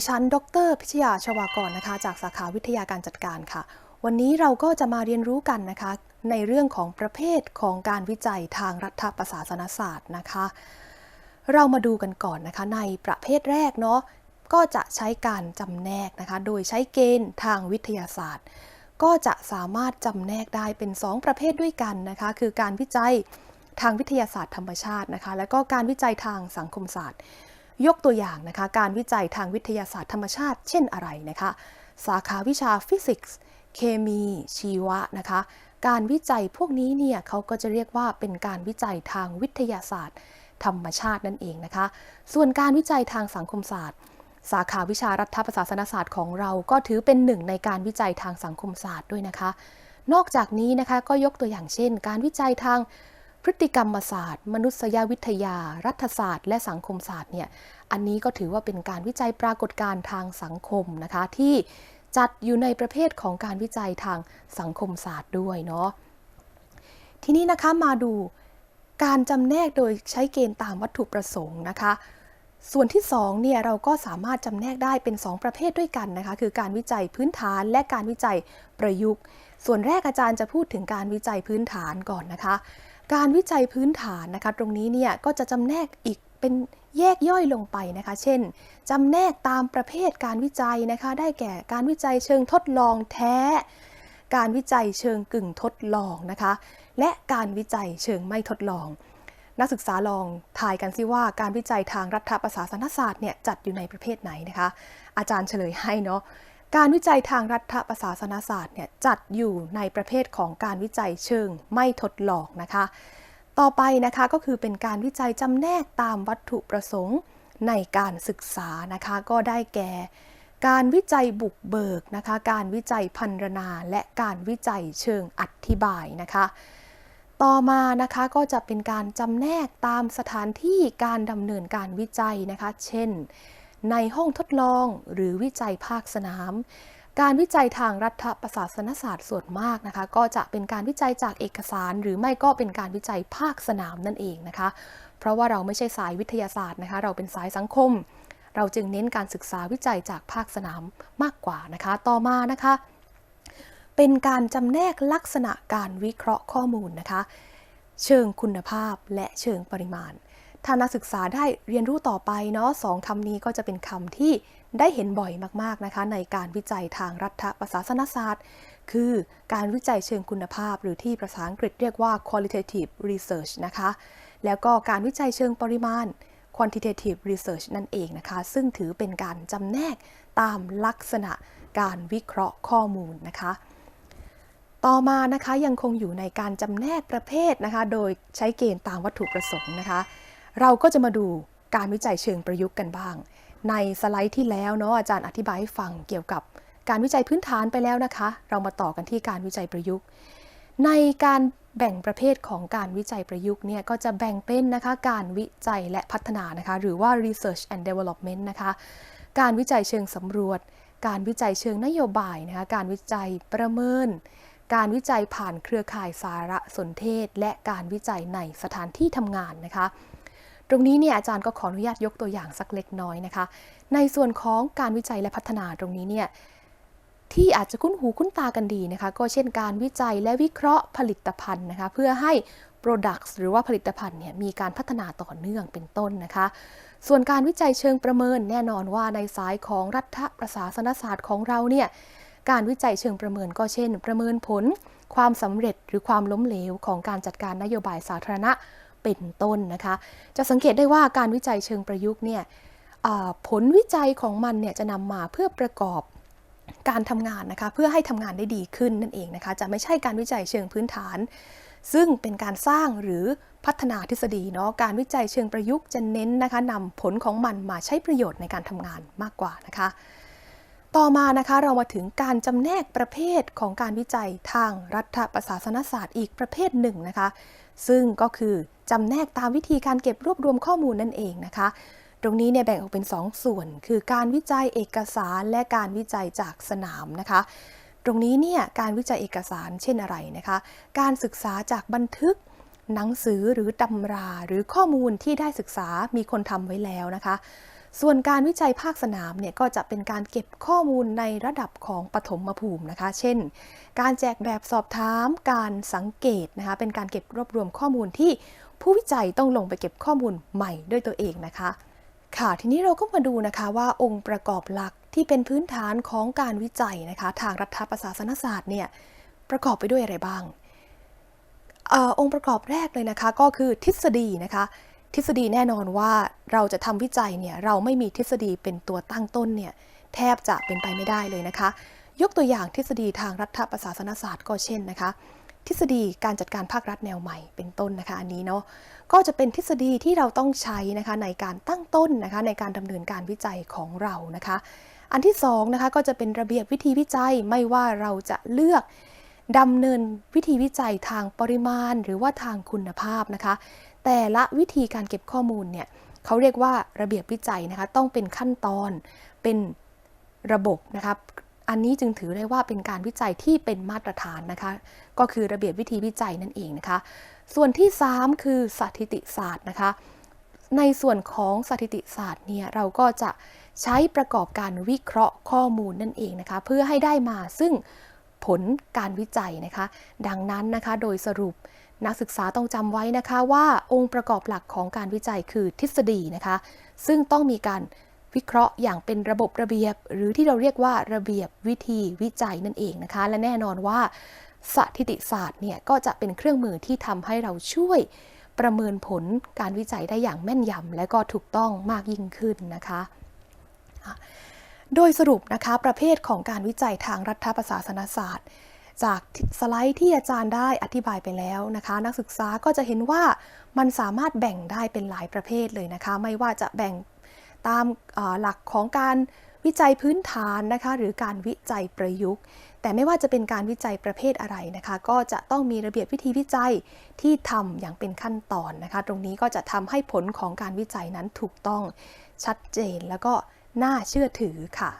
ดิฉัน ดร พิชยาชวากรนะคะ จากสาขาวิทยาการจัดการค่ะ วันนี้เราก็จะมาเรียนรู้กันนะคะ ในเรื่องของประเภทของการวิจัยทางรัฐประศาสนศาสตร์นะคะ เรามาดูกันก่อนนะคะ ในประเภทแรกเนาะก็จะใช้การจำแนกนะคะ โดยใช้เกณฑ์ทางวิทยาศาสตร์ ก็จะสามารถจำแนกได้เป็น 2 ประเภทด้วยกันนะคะ คือการวิจัยทางวิทยาศาสตร์ธรรมชาตินะคะ และก็การวิจัยทางสังคมศาสตร์ ยกตัวอย่างนะคะ การวิจัยทางวิทยาศาสตร์ธรรมชาติเช่นอะไรนะคะ สาขาวิชาฟิสิกส์ เคมี ชีวะนะคะ การวิจัยพวกนี้เนี่ยเขาก็จะเรียกว่าเป็นการวิจัยทางวิทยาศาสตร์ ธรรมชาตินั่นเองนะคะ ส่วนการวิจัยทางสังคมศาสตร์ สาขาวิชารัฐประศาสนศาสตร์ของเราก็ถือเป็นหนึ่งในการวิจัยทางสังคมศาสตร์ด้วยนะคะ นอกจากนี้นะคะก็ยกตัวอย่างเช่น การวิจัยทาง พฤติกรรมศาสตร์ มนุษยวิทยา รัฐศาสตร์ และสังคมศาสตร์เนี่ยอันนี้ก็ถือว่าเป็นการวิจัยปรากฏการณ์ทางสังคมนะคะที่จัดอยู่ในประเภทของการวิจัยทางสังคมศาสตร์ด้วยเนาะทีนี้นะคะมาดูการจำแนกโดยใช้เกณฑ์ตามวัตถุประสงค์นะคะ ส่วนที่2เนี่ยเราก็สามารถจำแนกได้เป็น 2 ประเภทด้วยกันนะคะคือการวิจัยพื้นฐานและการวิจัยประยุกต์ ส่วนแรกอาจารย์จะพูดถึงการวิจัยพื้นฐานก่อนนะคะ การวิจัยพื้นฐานนะคะตรงนี้เนี่ยก็จะจำแนกอีกเป็นแยกย่อยลงไปนะคะ เช่นจำแนกตามประเภทการวิจัยนะคะ ได้แก่การวิจัยเชิงทดลองแท้ การวิจัยเชิงกึ่งทดลองนะคะ และการวิจัยเชิงไม่ทดลอง นักศึกษาลองทายกันซิว่าการวิจัยทางรัฐประศาสนศาสตร์เนี่ยจัดอยู่ในประเภทไหนนะคะ อาจารย์เฉลยให้เนาะ การวิจัยทางรัฐประศาสนศาสตร์เนี่ยจัดอยู่ในประเภทของการวิจัยเชิงไม่ทดลองนะคะ ต่อไปนะคะก็คือเป็นการวิจัยจำแนกตามวัตถุประสงค์ในการศึกษานะคะก็ได้แก่ การวิจัยบุกเบิกนะคะการวิจัยพันรนาและการวิจัยเชิงอธิบายนะคะต่อมานะคะก็จะเป็นการจำแนกตามสถานที่การดำเนินการวิจัยนะคะ เช่น ในห้องทดลองหรือวิจัยภาคสนาม การวิจัยทางรัฐประศาสนศาสตร์ส่วนมากนะคะ ก็จะเป็นการวิจัยจากเอกสาร หรือไม่ก็เป็นการวิจัยภาคสนามนั่นเองนะคะ เพราะว่าเราไม่ใช่สายวิทยาศาสตร์นะคะ เราเป็นสายสังคม เราจึงเน้นการศึกษาวิจัยจากภาคสนามมากกว่านะคะ ต่อมานะคะ เป็นการจำแนกลักษณะการวิเคราะห์ข้อมูลนะคะ เชิงคุณภาพและเชิงปริมาณ ถ้านักศึกษาได้เรียนรู้ต่อไปเนาะสองคำนี้ก็จะเป็นคำที่ได้เห็นบ่อยมากๆนะคะ ในการวิจัยทางรัฐประศาสนศาสตร์ คือการวิจัยเชิงคุณภาพ หรือที่ภาษาอังกฤษเรียกว่า qualitative research นะคะ แล้วก็การวิจัยเชิงปริมาณ quantitative research นั่นเองนะคะ ซึ่งถือเป็นการจำแนกตามลักษณะการวิเคราะห์ข้อมูลนะคะ ต่อมานะคะยังคงอยู่ในการจำแนกประเภทนะคะ โดยใช้เกณฑ์ตามวัตถุประสงค์นะคะ เราก็จะมาดูการวิจัยเชิงประยุกต์กันบ้าง ในสไลด์ที่แล้วเนาะอาจารย์อธิบายให้ฟังเกี่ยวกับการวิจัยพื้นฐานไปแล้วนะคะ เรามาต่อกันที่การวิจัยประยุกต์ ในการแบ่งประเภทของการวิจัยประยุกต์เนี่ยก็จะแบ่งเป็นนะคะการวิจัยและพัฒนานะคะ หรือว่า research and development นะคะ การวิจัยเชิงสำรวจ การวิจัยเชิงนโยบายนะคะ การวิจัยประเมิน การวิจัยผ่านเครือข่ายสารสนเทศ และการวิจัยในสถานที่ทำงานนะคะ ตรงนี้เนี่ยอาจารย์ก็ขออนุญาตยกตัวอย่างสักเล็กน้อยนะคะ ในส่วนของการวิจัยและพัฒนาตรงนี้เนี่ยที่อาจจะคุ้นหูคุ้นตากันดีนะคะ ก็เช่นการวิจัยและวิเคราะห์ผลิตภัณฑ์นะคะ เพื่อให้ products หรือว่าผลิตภัณฑ์เนี่ยมีการพัฒนาต่อเนื่องเป็นต้นนะคะ ส่วนการวิจัยเชิงประเมินแน่นอนว่าในสายของรัฐประศาสนศาสตร์ของเราเนี่ยการวิจัยเชิงประเมินก็เช่น ประเมินผล ความสำเร็จหรือความล้มเหลวของการจัดการนโยบายสาธารณะ เป็นต้นนะคะ จะสังเกตได้ว่าการวิจัยเชิงประยุกต์เนี่ยผลวิจัยของมันเนี่ยจะนำมาเพื่อประกอบการทำงานนะคะ เพื่อให้ทำงานได้ดีขึ้นนั่นเองนะคะ จะไม่ใช่การวิจัยเชิงพื้นฐาน ซึ่งเป็นการสร้างหรือพัฒนาทฤษฎีเนาะการวิจัยเชิงประยุกต์จะเน้นนะคะนำผลของมันมาใช้ประโยชน์ในการทำงานมากกว่านะคะ ต่อมานะคะเรามาถึงการจำแนกประเภทของการวิจัยทางรัฐประศาสนศาสตร์อีกประเภทหนึ่งนะคะ ซึ่งก็คือจำแนกตามวิธีการเก็บรวบรวมข้อมูลนั่นเองนะคะ ตรงนี้เนี่ยแบ่งออกเป็น 2ส่วน คือการวิจัยเอกสารและการวิจัยจากสนามนะคะ ตรงนี้เนี่ยการวิจัยเอกสารเช่นอะไรนะคะ การศึกษาจากบันทึกหนังสือหรือตำราหรือข้อมูลที่ได้ศึกษามีคนทำไว้แล้วนะคะ ส่วนการวิจัยภาคสนามเนี่ยก็จะเป็นการเก็บข้อมูลในระดับของปฐมภูมินะคะ เช่น การแจกแบบสอบถาม การสังเกตนะคะ เป็นการเก็บรวบรวมข้อมูลที่ผู้วิจัยต้องลงไปเก็บข้อมูลใหม่ด้วยตัวเองนะคะ ค่ะทีนี้เราก็มาดูนะคะว่าองค์ประกอบหลักที่เป็นพื้นฐานของการวิจัยนะคะ ทางรัฐประศาสนศาสตร์เนี่ยประกอบไปด้วยอะไรบ้างออองค์ประกอบแรกเลยนะคะก็คือทฤษฎีนะคะ ทฤษฎีแน่นอนว่าเราจะทำวิจัยเนี่ยเราไม่มีทฤษฎีเป็นตัวตั้งต้นเนี่ยแทบจะเป็นไปไม่ได้เลยนะคะ ยกตัวอย่างทฤษฎีทางรัฐประศาสนศาสตร์ก็เช่นนะคะ ทฤษฎีการจัดการภาครัฐแนวใหม่เป็นต้นนะคะ อันนี้เนาะก็จะเป็นทฤษฎีที่เราต้องใช้นะคะในการตั้งต้นนะคะในการดำเนินการวิจัยของเรานะคะ อันที่สองนะคะก็จะเป็นระเบียบวิธีวิจัยไม่ว่าเราจะเลือกดำเนินวิธีวิจัยทางปริมาณหรือว่าทางคุณภาพนะคะ แต่ละวิธีการเก็บข้อมูลเนี่ยเขาเรียกว่าระเบียบวิจัยนะคะต้องเป็นขั้นตอนเป็นระบบนะคะอันนี้จึงถือได้ว่าเป็นการวิจัยที่เป็นมาตรฐานนะคะ ก็คือระเบียบวิธีวิจัยนั่นเองนะคะ ส่วนที่ 3 คือสถิติศาสตร์นะคะ ในส่วนของสถิติศาสตร์เนี่ยเราก็จะใช้ประกอบการวิเคราะห์ข้อมูลนั่นเองนะคะ เพื่อให้ได้มาซึ่งผลการวิจัยนะคะ ดังนั้นนะคะโดยสรุป นักศึกษาต้องจำไว้นะคะว่าองค์ประกอบหลักของการวิจัยคือทฤษฎีนะคะ ซึ่งต้องมีการวิเคราะห์อย่างเป็นระบบระเบียบ หรือที่เราเรียกว่าระเบียบวิธีวิจัยนั่นเองนะคะ และแน่นอนว่าสถิติศาสตร์เนี่ยก็จะเป็นเครื่องมือที่ทำให้เราช่วยประเมินผลการวิจัยได้อย่างแม่นยำและก็ถูกต้องมากยิ่งขึ้นนะคะ โดยสรุปนะคะประเภทของการวิจัยทางรัฐประศาสนศาสตร์ จากสไลด์ที่อาจารย์ได้อธิบายไปแล้วนะคะ นักศึกษาก็จะเห็นว่ามันสามารถแบ่งได้เป็นหลายประเภทเลยนะคะ ไม่ว่าจะแบ่งตามหลักของการวิจัยพื้นฐานนะคะ หรือการวิจัยประยุกต์ แต่ไม่ว่าจะเป็นการวิจัยประเภทอะไรนะคะ ก็จะต้องมีระเบียบวิธีวิจัยที่ทำอย่างเป็นขั้นตอนนะคะ ตรงนี้ก็จะทำให้ผลของการวิจัยนั้นถูกต้องชัดเจนแล้วก็น่าเชื่อถือค่ะ